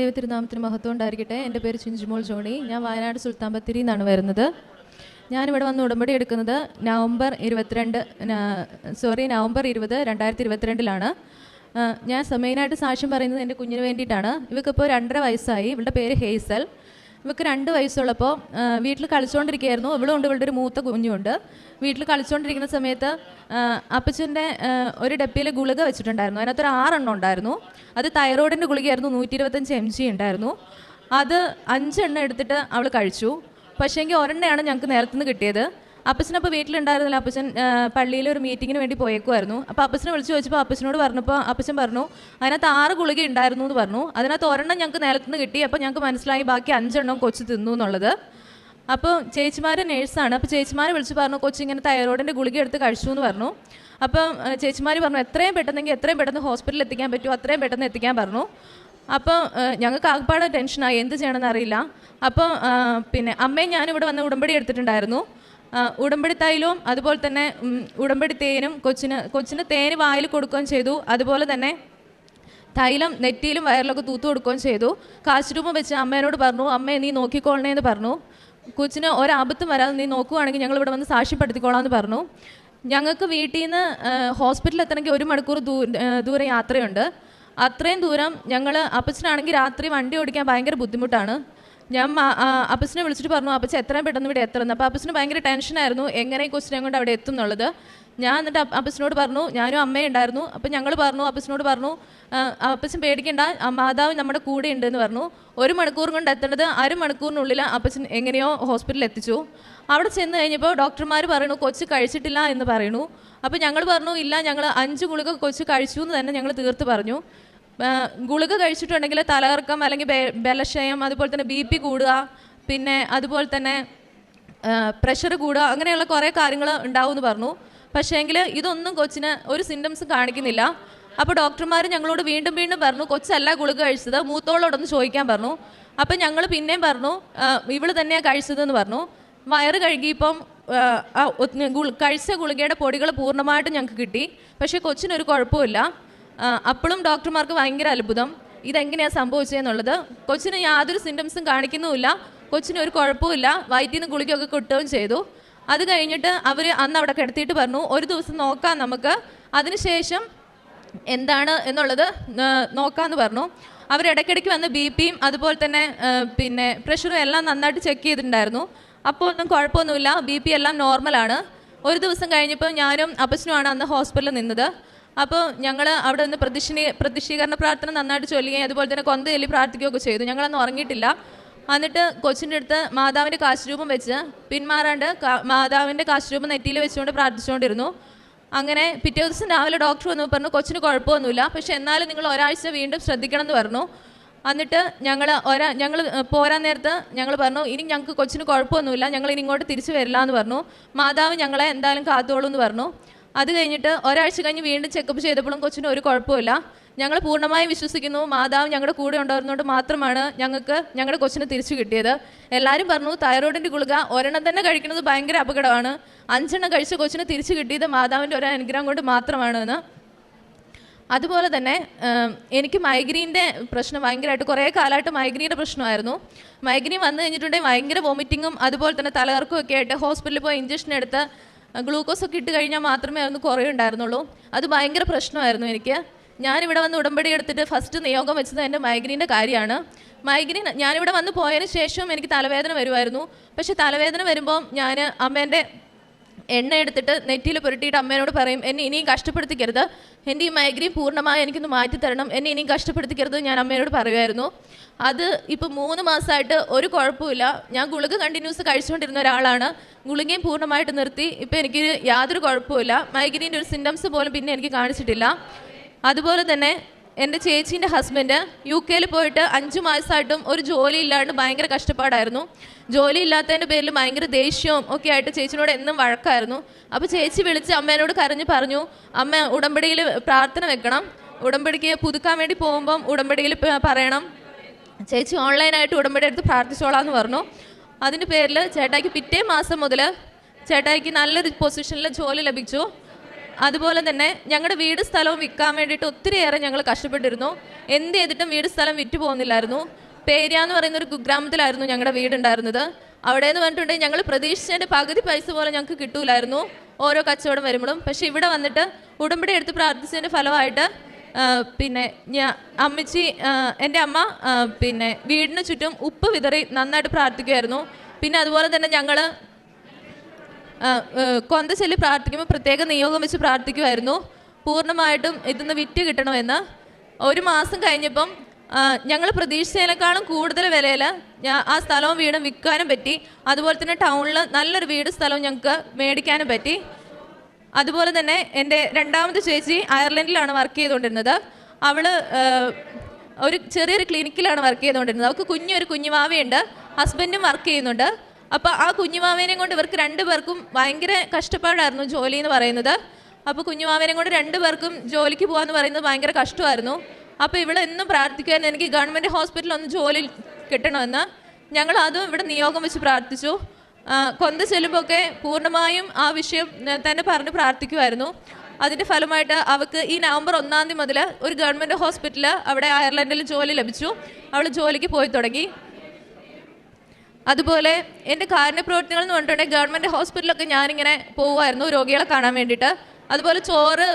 ദൈവത്തിരുനാമത്തിന് മഹത്വം ഉണ്ടായിരിക്കട്ടെ. എന്റെ പേര് ചിഞ്ചുമോൾ ജോണി. ഞാൻ വയനാട് സുൽത്താൻ ബത്തേരി നിന്നാണ് വരുന്നത്. ഞാനിവിടെ വന്ന് ഉടമ്പടി എടുക്കുന്നത് നവംബർ ഇരുപത്തിരണ്ട് സോറി നവംബർ ഇരുപത് രണ്ടായിരത്തി ഇരുപത്തിരണ്ടിലാണ് ഞാൻ സമയനായിട്ട് മെയിനായിട്ട് സാക്ഷ്യം പറയുന്നത് എന്റെ കുഞ്ഞിന് വേണ്ടിയിട്ടാണ്. ഇവൾക്കിപ്പോൾ രണ്ടര വയസ്സായി. ഇവളുടെ പേര് ഹേസൽ. ഇവൾക്ക് രണ്ട് വയസ്സുള്ളപ്പോൾ വീട്ടിൽ കളിച്ചുകൊണ്ടിരിക്കുകയായിരുന്നു ഇവളുണ്ട് ഇവളുടെ ഒരു മൂത്ത കുഞ്ഞുണ്ട് വീട്ടിൽ കളിച്ചുകൊണ്ടിരിക്കുന്ന സമയത്ത് അപ്പച്ചന്റെ ഒരു ഡപ്പിയിൽ ഗുളിക വെച്ചിട്ടുണ്ടായിരുന്നു. അതിനകത്തൊരു ആറെണ്ണം ഉണ്ടായിരുന്നു. അത് തൈറോയിഡിന്റെ ഗുളികയായിരുന്നു. നൂറ്റി ഇരുപത്തഞ്ച് എം ജി ഉണ്ടായിരുന്നു. അത് അഞ്ചെണ്ണം എടുത്തിട്ട് അവൾ കഴിച്ചു. പക്ഷേ പക്ഷേങ്കിൽ ഒരെണ്ണയാണ് ഞങ്ങൾക്ക് നേരത്തുനിന്ന് കിട്ടിയത്. അപ്പച്ചനപ്പോൾ വീട്ടിലുണ്ടായിരുന്നില്ല. അപ്പച്ചൻ പള്ളിയിൽ ഒരു മീറ്റിങ്ങിന് വേണ്ടി പോയേക്കുമായിരുന്നു അപ്പോൾ അപ്പച്ചനെ വിളിച്ച് ചോദിച്ചപ്പോൾ അപ്പച്ചനോട് പറഞ്ഞപ്പോൾ അപ്പച്ചൻ പറഞ്ഞു അതിനകത്ത് ആറ് ഗുളിക ഉണ്ടായിരുന്നു എന്ന് പറഞ്ഞു. അതിനകത്ത് ഒരെണ്ണം ഞങ്ങൾക്ക് നിലത്തുനിന്ന് കിട്ടി. അപ്പോൾ ഞങ്ങൾക്ക് മനസ്സിലായി ബാക്കി അഞ്ചെണ്ണം കൊച്ചു തിന്നു എന്നുള്ളത്. അപ്പോൾ ചേച്ചിമാർ നേഴ്സാണ്. അപ്പോൾ ചേച്ചിമാരെ വിളിച്ച് പറഞ്ഞു കൊച്ചു ഇങ്ങനെ തൈറോയിഡിന്റെ ഗുളിക എടുത്ത് കഴിച്ചു എന്ന് പറഞ്ഞു. അപ്പം ചേച്ചിമാർ പറഞ്ഞു എത്രയും പെട്ടെന്നെങ്കിൽ എത്രയും പെട്ടെന്ന് ഹോസ്പിറ്റലിൽ എത്തിക്കാൻ പറ്റുമോ? അത്രയും പെട്ടെന്ന് എത്തിക്കാൻ പറഞ്ഞു. അപ്പോൾ ഞങ്ങൾക്ക് ആകപ്പാടെ ടെൻഷനായി. എന്ത് ചെയ്യണമെന്ന് അറിയില്ല. അപ്പോൾ പിന്നെ അമ്മയും ഞാനിവിടെ വന്ന് ഉടമ്പടി എടുത്തിട്ടുണ്ടായിരുന്നു. ഉടമ്പടി തൈലവും അതുപോലെ തന്നെ ഉടമ്പടി തേനും കൊച്ചിന് കൊച്ചിന് തേന് വായിൽ കൊടുക്കുകയും ചെയ്തു. അതുപോലെ തന്നെ തൈലം നെറ്റിയിലും വയറിലൊക്കെ തൂത്തു കൊടുക്കുകയും ചെയ്തു. കാശുരൂപം വെച്ച് അമ്മേനോട് പറഞ്ഞു അമ്മേ നീ നോക്കിക്കോളണേ എന്ന് പറഞ്ഞു. കൊച്ചിന് ഒരബദ്ധം വരാതെ നീ നോക്കുവാണെങ്കിൽ ഞങ്ങൾ ഇവിടെ വന്ന് സാക്ഷ്യപ്പെടുത്തിക്കോളാം എന്ന് പറഞ്ഞു. ഞങ്ങൾക്ക് വീട്ടിൽ നിന്ന് ഹോസ്പിറ്റലിൽ എത്തണമെങ്കിൽ ഒരു മണിക്കൂർ ദൂരം യാത്രയുണ്ട്. അത്രയും ദൂരം ഞങ്ങൾ അപ്പച്ചനാണെങ്കിൽ രാത്രി വണ്ടി ഓടിക്കാൻ ഭയങ്കര ബുദ്ധിമുട്ടാണ്. ഞാൻ അപ്പസിനെ വിളിച്ചിട്ട് പറഞ്ഞു അപ്പച്ച എത്രയും പെട്ടെന്ന് ഇവിടെ എത്തണം. അപ്പോൾ അപ്പസിന് ഭയങ്കര ടെൻഷനായിരുന്നു എങ്ങനെ കൊച്ചിനെ കൊണ്ട് അവിടെ എത്തും എന്നുള്ളത് ഞാൻ എന്നിട്ട് അപ്പസിനോട് പറഞ്ഞു ഞാനും അമ്മയും ഉണ്ടായിരുന്നു. അപ്പം ഞങ്ങൾ പറഞ്ഞു അപ്പസിനോട് പറഞ്ഞു അപ്പച്ചൻ പേടിക്കേണ്ട മാതാവ് നമ്മുടെ കൂടെ ഉണ്ടെന്ന് പറഞ്ഞു. ഒരു മണിക്കൂർ കൊണ്ട് എത്തേണ്ടത് അരമണിക്കൂറിനുള്ളിൽ അപ്പച്ചൻ എങ്ങനെയോ ഹോസ്പിറ്റലിൽ എത്തിച്ചു. അവിടെ ചെന്ന് കഴിഞ്ഞപ്പോൾ ഡോക്ടർമാർ പറയണു കൊച്ച് കഴിച്ചിട്ടില്ല എന്ന് പറയണു അപ്പോൾ ഞങ്ങൾ പറഞ്ഞു ഇല്ല ഞങ്ങൾ അഞ്ച് ഗുളിക കൊച്ച് കഴിച്ചു എന്ന് തന്നെ ഞങ്ങൾ തീർത്ത് പറഞ്ഞു. ഗുളിക കഴിച്ചിട്ടുണ്ടെങ്കിൽ തലകറക്കം അല്ലെങ്കിൽ ബലക്ഷയം അതുപോലെ തന്നെ ബി പി കൂടുക പിന്നെ അതുപോലെ തന്നെ പ്രഷർ കൂടുക അങ്ങനെയുള്ള കുറേ കാര്യങ്ങൾ ഉണ്ടാവുമെന്ന് പറഞ്ഞു. പക്ഷേ പക്ഷേങ്കിൽ ഇതൊന്നും കൊച്ചിന് ഒരു സിംറ്റംസും കാണിക്കുന്നില്ല. അപ്പോൾ ഡോക്ടർമാർ ഞങ്ങളോട് വീണ്ടും വീണ്ടും പറഞ്ഞു കൊച്ചല്ല ഗുളിക കഴിച്ചത് മൂത്തോളോടൊന്ന് ചോദിക്കാൻ പറഞ്ഞു. അപ്പം ഞങ്ങൾ പിന്നെയും പറഞ്ഞു ഇവൾ തന്നെയാണ് കഴിച്ചതെന്ന് പറഞ്ഞു. വയറ് കഴുകിയപ്പം കഴിച്ച ഗുളികയുടെ പൊടികൾ പൂർണമായിട്ടും ഞങ്ങൾക്ക് കിട്ടി. പക്ഷേ കൊച്ചിനൊരു കുഴപ്പമില്ല അപ്പോഴും ഡോക്ടർമാർക്ക് ഭയങ്കര അത്ഭുതം. ഇതെങ്ങനെയാണ് സംഭവിച്ചതെന്നുള്ളത്. കൊച്ചിന് യാതൊരു സിംറ്റംസും കാണിക്കുന്നുമില്ല. കൊച്ചിന് ഒരു കുഴപ്പമില്ല വയറ്റിൽ നിന്ന് ഗുളികയൊക്കെ കിട്ടുകയും ചെയ്തു. അത് കഴിഞ്ഞിട്ട് അവർ അന്ന് അവിടെ കിടത്തിയിട്ട് പറഞ്ഞു ഒരു ദിവസം നോക്കാം നമുക്ക്. അതിനുശേഷം എന്താണ് എന്നുള്ളത് നോക്കാമെന്ന് പറഞ്ഞു. അവർ ഇടയ്ക്കിടയ്ക്ക് വന്ന് ബി പിയും അതുപോലെ തന്നെ പിന്നെ പ്രഷറും എല്ലാം നന്നായിട്ട് ചെക്ക് ചെയ്തിട്ടുണ്ടായിരുന്നു. അപ്പോൾ ഒന്നും കുഴപ്പമൊന്നുമില്ല. ബി പി എല്ലാം നോർമലാണ് ഒരു ദിവസം കഴിഞ്ഞപ്പോൾ ഞാനും അപ്പച്ചനുമാണ് അന്ന് ഹോസ്പിറ്റലിൽ നിന്നത്. അപ്പോൾ ഞങ്ങൾ അവിടെ നിന്ന് പ്രതിഷ്ഠീ പ്രതിഷ്ഠീകരണ പ്രാർത്ഥന നന്നായിട്ട് ചൊല്ലുകയും അതുപോലെ തന്നെ കൊന്ത ചൊല്ലി പ്രാർത്ഥിക്കുകയൊക്കെ ചെയ്തു. ഞങ്ങളന്ന് ഉറങ്ങിയിട്ടില്ല. എന്നിട്ട് കൊച്ചിന്റെ അടുത്ത് മാതാവിന്റെ കാശുരൂപം വെച്ച് പിന്മാറാണ്ട് മാതാവിന്റെ കാശുരൂപം നെറ്റിയിൽ വെച്ചുകൊണ്ട് പ്രാർത്ഥിച്ചുകൊണ്ടിരുന്നു. അങ്ങനെ പിറ്റേ ദിവസം രാവിലെ ഡോക്ടർ വന്നു പറഞ്ഞു കൊച്ചിന് കുഴപ്പമൊന്നുമില്ല. പക്ഷേ എന്നാലും നിങ്ങൾ ഒരാഴ്ച വീണ്ടും ശ്രദ്ധിക്കണം എന്ന് പറഞ്ഞു. എന്നിട്ട് ഞങ്ങൾ ഒരാ ഞങ്ങൾ പോരാൻ നേരത്ത് ഞങ്ങൾ പറഞ്ഞു ഇനി ഞങ്ങൾക്ക് കൊച്ചിന് കുഴപ്പമൊന്നുമില്ല. ഞങ്ങൾ ഇനി ഇങ്ങോട്ട് തിരിച്ചു വരില്ല എന്ന് പറഞ്ഞു. മാതാവ് ഞങ്ങളെ എന്തായാലും കാത്തോളൂ എന്ന് പറഞ്ഞു. അത് കഴിഞ്ഞിട്ട് ഒരാഴ്ച കഴിഞ്ഞ് വീണ്ടും ചെക്കപ്പ് ചെയ്തപ്പോഴും കൊച്ചിന് ഒരു കുഴപ്പമില്ല ഞങ്ങൾ പൂർണമായും വിശ്വസിക്കുന്നു. മാതാവ് ഞങ്ങളുടെ കൂടെ ഉണ്ടായിരുന്നതുകൊണ്ട് മാത്രമാണ് ഞങ്ങൾക്ക് ഞങ്ങളുടെ കൊച്ചിന് തിരിച്ചു കിട്ടിയത്. എല്ലാവരും പറഞ്ഞു തൈറോയിഡിന്റെ ഗുളിക ഒരെണ്ണം തന്നെ കഴിക്കുന്നത് ഭയങ്കര അപകടമാണ്. അഞ്ചെണ്ണം കഴിച്ച കൊച്ചിന് തിരിച്ചു കിട്ടിയത് മാതാവിന്റെ ഒരു അനുഗ്രഹം കൊണ്ട് മാത്രമാണെന്ന്. അതുപോലെ തന്നെ എനിക്ക് മൈഗ്രീന്റെ പ്രശ്നം ഭയങ്കരമായിട്ട് കുറേ കാലമായിട്ട് മൈഗ്രീന്റെ പ്രശ്നമായിരുന്നു. മൈഗ്രീൻ വന്നു കഴിഞ്ഞിട്ടുണ്ടെങ്കിൽ ഭയങ്കര വോമിറ്റിങ്ങും അതുപോലെ തന്നെ തലകർക്കും ഒക്കെ ആയിട്ട് ഹോസ്പിറ്റലിൽ പോയി ഇഞ്ചക്ഷൻ എടുത്ത് ഗ്ലൂക്കോസ് ഒക്കെ ഇട്ട് കഴിഞ്ഞാൽ മാത്രമേ അതൊന്ന് കുറയുണ്ടായിരുന്നുള്ളൂ അത് ഭയങ്കര പ്രശ്നമായിരുന്നു എനിക്ക്. ഞാനിവിടെ വന്ന് ഉടമ്പടി എടുത്തിട്ട് ഫസ്റ്റ് നിയോഗം വെച്ചത് എന്റെ മൈഗ്രീന്റെ കാര്യമാണ്. മൈഗ്രീൻ ഞാനിവിടെ വന്ന് പോയതിന് ശേഷവും എനിക്ക് തലവേദന വരുമായിരുന്നു. പക്ഷേ തലവേദന വരുമ്പോൾ ഞാൻ അമ്മേന്റെ എണ്ണ എടുത്തിട്ട് നെറ്റിയിൽ പുരട്ടിയിട്ട് അമ്മേനോട് പറയും എന്നെ ഇനിയും കഷ്ടപ്പെടുത്തിക്കരുത്. എന്റെ ഈ മൈഗ്രീൻ പൂർണമായി എനിക്കൊന്ന് മാറ്റി തരണം. എന്നെ ഇനിയും കഷ്ടപ്പെടുത്തിക്കരുത് ഞാൻ അമ്മേനോട് പറയുമായിരുന്നു. അത് ഇപ്പോൾ മൂന്ന് മാസമായിട്ട് ഒരു കുഴപ്പമില്ല ഞാൻ ഗുളിക കണ്ടിന്യൂസ് കഴിച്ചുകൊണ്ടിരുന്ന ഒരാളാണ്. ഗുളികയും പൂർണമായിട്ട് നിർത്തി. ഇപ്പോൾ എനിക്ക് യാതൊരു കുഴപ്പമില്ല മൈഗ്രീന്റെ ഒരു സിംറ്റംസ് പോലും പിന്നെ എനിക്ക് കാണിച്ചിട്ടില്ല. അതുപോലെ തന്നെ എന്റെ ചേച്ചീന്റെ ഹസ്ബൻഡ് യു കെയിൽ പോയിട്ട് അഞ്ച് മാസമായിട്ടും ഒരു ജോലി ഇല്ലാണ്ട് ഭയങ്കര കഷ്ടപ്പാടായിരുന്നു. ജോലി ഇല്ലാത്തതിന്റെ പേരിൽ ഭയങ്കര ദേഷ്യവും ഒക്കെ ആയിട്ട് ചേച്ചിനോട് എന്നും വഴക്കായിരുന്നു. അപ്പോൾ ചേച്ചി വിളിച്ച് അമ്മേനോട് കരഞ്ഞ് പറഞ്ഞു അമ്മ ഉടമ്പടിയിൽ പ്രാർത്ഥന വെക്കണം. ഉടമ്പടിക്ക് പുതുക്കാൻ വേണ്ടി പോകുമ്പം ഉടമ്പടിയിൽ പറയണം. ചേച്ചി ഓൺലൈനായിട്ട് ഉടമ്പടി എടുത്ത് പ്രാർത്ഥിച്ചോളാം എന്ന് പറഞ്ഞു. അതിന്റെ പേരിൽ ചേട്ടായിക്ക് പിറ്റേ മാസം മുതൽ ചേട്ടായിക്ക് നല്ലൊരു പൊസിഷനിൽ ജോലി ലഭിച്ചു. അതുപോലെ തന്നെ ഞങ്ങളുടെ വീട് സ്ഥലവും വിൽക്കാൻ വേണ്ടിയിട്ട് ഒത്തിരിയേറെ ഞങ്ങൾ കഷ്ടപ്പെട്ടിരുന്നു. എന്ത് ചെയ്തിട്ടും വീട് സ്ഥലം വിറ്റ് പോകുന്നില്ലായിരുന്നു. പേര്യ എന്ന് പറയുന്ന ഒരു കുഗ്രാമത്തിലായിരുന്നു ഞങ്ങളുടെ വീടുണ്ടായിരുന്നത് അവിടെ എന്ന് പറഞ്ഞിട്ടുണ്ടെങ്കിൽ ഞങ്ങൾ പ്രതീക്ഷിച്ചതിന്റെ പകുതി പൈസ പോലെ ഞങ്ങൾക്ക് കിട്ടൂലായിരുന്നു ഓരോ കച്ചവടം വരുമ്പോഴും. പക്ഷേ ഇവിടെ വന്നിട്ട് ഉടമ്പടി എടുത്ത് പ്രാർത്ഥിച്ചതിന്റെ ഫലമായിട്ട് പിന്നെ ഞാൻ അമ്മച്ചി എന്റെ അമ്മ പിന്നെ വീടിന് ചുറ്റും ഉപ്പ് വിതറി നന്നായിട്ട് പ്രാർത്ഥിക്കുമായിരുന്നു പിന്നെ അതുപോലെ തന്നെ ഞങ്ങൾ കൊന്ത ചൊല്ലി പ്രാർത്ഥിക്കുമ്പോൾ പ്രത്യേക നിയോഗം വെച്ച് പ്രാർത്ഥിക്കുമായിരുന്നു. പൂർണമായിട്ടും ഇതിന്ന് വിറ്റ് കിട്ടണമെന്ന്. ഒരു മാസം കഴിഞ്ഞപ്പം ഞങ്ങൾ പ്രതീക്ഷിച്ചതിനേക്കാളും കൂടുതൽ വിലയിൽ ആ സ്ഥലവും വീടും വിൽക്കാനും പറ്റി. അതുപോലെ തന്നെ ടൗണിൽ നല്ലൊരു വീട് സ്ഥലവും ഞങ്ങൾക്ക് മേടിക്കാനും പറ്റി. അതുപോലെ തന്നെ എന്റെ രണ്ടാമത്തെ ചേച്ചി അയർലൻഡിലാണ് വർക്ക് ചെയ്തുകൊണ്ടിരുന്നത്. അവൾ ഒരു ചെറിയൊരു ക്ലിനിക്കിലാണ് വർക്ക് ചെയ്തുകൊണ്ടിരുന്നത്. അവൾക്ക് കുഞ്ഞൊരു കുഞ്ഞുമാവയുണ്ട്. ഹസ്ബൻഡും വർക്ക് ചെയ്യുന്നുണ്ട്. അപ്പോൾ ആ കുഞ്ഞുമാവേനെയും കൊണ്ട് ഇവർക്ക് രണ്ടുപേർക്കും ഭയങ്കര കഷ്ടപ്പാടായിരുന്നു ജോലി എന്ന് പറയുന്നത്. അപ്പോൾ കുഞ്ഞുമാവേനെയും കൊണ്ട് രണ്ടുപേർക്കും ജോലിക്ക് പോകാന്ന് പറയുന്നത് ഭയങ്കര കഷ്ടമായിരുന്നു. അപ്പോൾ ഇവിടെ എന്നും പ്രാർത്ഥിക്കുമായിരുന്നു എനിക്ക് ഗവൺമെന്റ് ഹോസ്പിറ്റലിൽ ഒന്ന് ജോലി കിട്ടണമെന്ന്. ഞങ്ങൾ അതും ഇവിടെ നിയോഗം വെച്ച് പ്രാർത്ഥിച്ചു. കൊന്ത ചെല്ലുമ്പോഴൊക്കെ പൂർണമായും ആ വിഷയം തന്നെ പറഞ്ഞ് പ്രാർത്ഥിക്കുമായിരുന്നു അതിന്റെ ഫലമായിട്ട് അവൾക്ക് ഈ നവംബർ ഒന്നാം തീയതി മുതൽ ഒരു ഗവൺമെന്റ് ഹോസ്പിറ്റലിൽ അവിടെ അയർലൻഡിൽ ജോലി ലഭിച്ചു. അവൾ ജോലിക്ക് പോയി തുടങ്ങി. അതുപോലെ എന്റെ കാരുണ്യപ്രവർത്തനങ്ങൾ എന്ന് പറഞ്ഞിട്ടുണ്ടെങ്കിൽ ഗവൺമെന്റ് ഹോസ്പിറ്റലൊക്കെ ഞാനിങ്ങനെ പോവുമായിരുന്നു രോഗികളെ കാണാൻ വേണ്ടിയിട്ട്. അതുപോലെ ചോറ്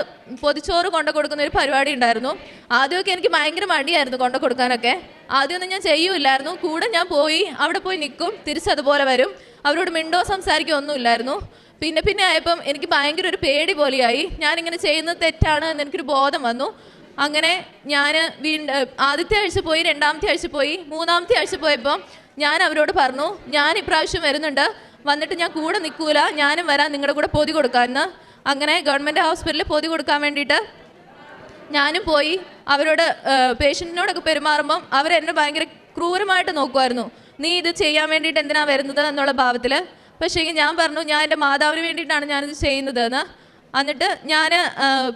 പൊതിച്ചോറ് കൊണ്ടു കൊടുക്കുന്ന ഒരു പരിപാടി ഉണ്ടായിരുന്നു. ആദ്യമൊക്കെ എനിക്ക് ഭയങ്കര മടിയായിരുന്നു കൊണ്ടു കൊടുക്കാനൊക്കെ. ആദ്യമൊന്നും ഞാൻ ചെയ്യൂലായിരുന്നു കൂടെ ഞാൻ പോയി അവിടെ പോയി നിൽക്കും തിരിച്ചതുപോലെ വരും. അവരോട് മിണ്ടോ സംസാരിക്കോ ഒന്നുമില്ലായിരുന്നു പിന്നെ പിന്നെ ആയപ്പം എനിക്ക് ഭയങ്കര ഒരു പേടി പോലെയായി. ഞാനിങ്ങനെ ചെയ്യുന്നത് തെറ്റാണ് എന്ന് എനിക്കൊരു ബോധം വന്നു. അങ്ങനെ ഞാൻ വീണ്ടും ആദ്യത്തെ ആഴ്ച പോയി രണ്ടാമത്തെ ആഴ്ച പോയി മൂന്നാമത്തെ ആഴ്ച പോയപ്പം ഞാൻ അവരോട് പറഞ്ഞു ഞാൻ ഇപ്രാവശ്യം വരുന്നുണ്ട്. വന്നിട്ട് ഞാൻ കൂടെ നിൽക്കൂല. ഞാനും വരാൻ നിങ്ങളുടെ കൂടെ പൊതി കൊടുക്കാമെന്ന് അങ്ങനെ ഗവൺമെന്റ് ഹോസ്പിറ്റലിൽ പൊതി കൊടുക്കാൻ വേണ്ടിയിട്ട് ഞാനും പോയി. അവരോട് പേഷ്യന്റിനോടൊക്കെ പെരുമാറുമ്പം അവരെന്നെ ഭയങ്കര ക്രൂരമായിട്ട് നോക്കുമായിരുന്നു നീ ഇത് ചെയ്യാൻ വേണ്ടിയിട്ട് എന്തിനാ വരുന്നത്? എന്നുള്ള ഭാവത്തിൽ പക്ഷേ ഞാൻ പറഞ്ഞു ഞാൻ എന്റെ മാതാവിന് വേണ്ടിയിട്ടാണ് ഞാനിത് ചെയ്യുന്നത്. എന്ന്. എന്നിട്ട് ഞാൻ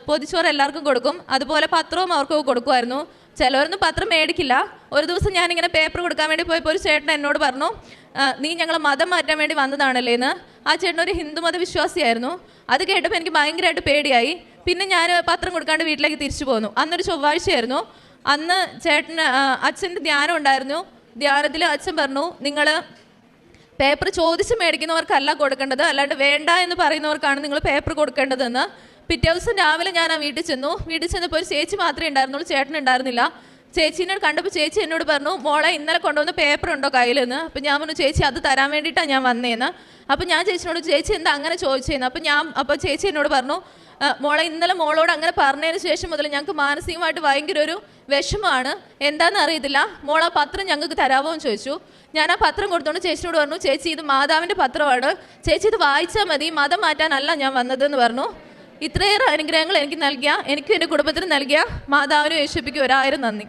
പൊതിച്ചോറ് എല്ലാവർക്കും കൊടുക്കും. അതുപോലെ പത്രവും അവർക്കൊക്കെ കൊടുക്കുമായിരുന്നു ചിലവരൊന്നും പത്രം മേടിക്കില്ല. ഒരു ദിവസം ഞാനിങ്ങനെ പേപ്പർ കൊടുക്കാൻ വേണ്ടി പോയപ്പോൾ ഒരു ചേട്ടൻ എന്നോട് പറഞ്ഞു നീ ഞങ്ങളെ മതം മാറ്റാൻ വേണ്ടി വന്നതാണല്ലേ എന്ന്. ആ ചേട്ടൻ ഒരു ഹിന്ദുമത വിശ്വാസിയായിരുന്നു അത് കേട്ടപ്പോൾ എനിക്ക് ഭയങ്കരമായിട്ട് പേടിയായി. പിന്നെ ഞാൻ പത്രം കൊടുക്കാണ്ട് വീട്ടിലേക്ക് തിരിച്ചു പോന്നു. അന്നൊരു ചൊവ്വാഴ്ചയായിരുന്നു. അന്ന് ചേട്ടന് അച്ഛന്റെ ധ്യാനം ഉണ്ടായിരുന്നു. ധ്യാനത്തിൽ അച്ഛൻ പറഞ്ഞു നിങ്ങൾ പേപ്പർ ചോദിച്ച് മേടിക്കുന്നവർക്കല്ല കൊടുക്കേണ്ടത്. അല്ലാണ്ട് വേണ്ട എന്ന് പറയുന്നവർക്കാണ് നിങ്ങൾ പേപ്പർ കൊടുക്കേണ്ടതെന്ന്. പിറ്റേ ദിവസം രാവിലെ ഞാൻ ആ വീട്ടിൽ ചെന്നു. വീട്ടിൽ ചെന്നപ്പോൾ ഒരു ചേച്ചി മാത്രമേ ഉണ്ടായിരുന്നുള്ളൂ. ചേട്ടൻ ഉണ്ടായിരുന്നില്ല. ചേച്ചീനെ കണ്ടപ്പോൾ ചേച്ചി എന്നോട് പറഞ്ഞു മോളെ ഇന്നലെ കൊണ്ടുവന്ന പേപ്പർ ഉണ്ടോ കയ്യിലെന്ന്? അപ്പം ഞാൻ പറഞ്ഞു ചേച്ചി അത് തരാൻ വേണ്ടിയിട്ടാണ് ഞാൻ വന്നേന്ന്. അപ്പം ഞാൻ ചേച്ചിനോട് ചേച്ചി എന്താ അങ്ങനെ ചോദിച്ചേന്ന്? അപ്പം ഞാൻ അപ്പോൾ ചേച്ചി എന്നോട് പറഞ്ഞു മോളെ ഇന്നലെ മോളോട് അങ്ങനെ പറഞ്ഞതിന് ശേഷം മുതൽ ഞങ്ങൾക്ക് മാനസികമായിട്ട് ഭയങ്കര ഒരു വിഷമമാണ്. എന്താണെന്ന് അറിയത്തില്ല. ആ പത്രം ഞങ്ങൾക്ക് തരാമോ എന്ന് ചോദിച്ചു. ഞാൻ ആ പത്രം കൊടുത്തോണ്ട് ചേച്ചിയോട് പറഞ്ഞു ചേച്ചി ഇത് മാതാവിന്റെ പത്രമാണ്. ചേച്ചി ഇത് വായിച്ചാൽ മതി. മതം മാറ്റാനല്ല ഞാൻ വന്നതെന്ന് പറഞ്ഞു. ഇത്രയേറെ അനുഗ്രഹങ്ങൾ എനിക്ക് നൽകിയ എനിക്കും എന്റെ കുടുംബത്തിന് നൽകിയ മാതാവിനും യേശുപ്പിക്കും ഒരായിരം നന്ദി.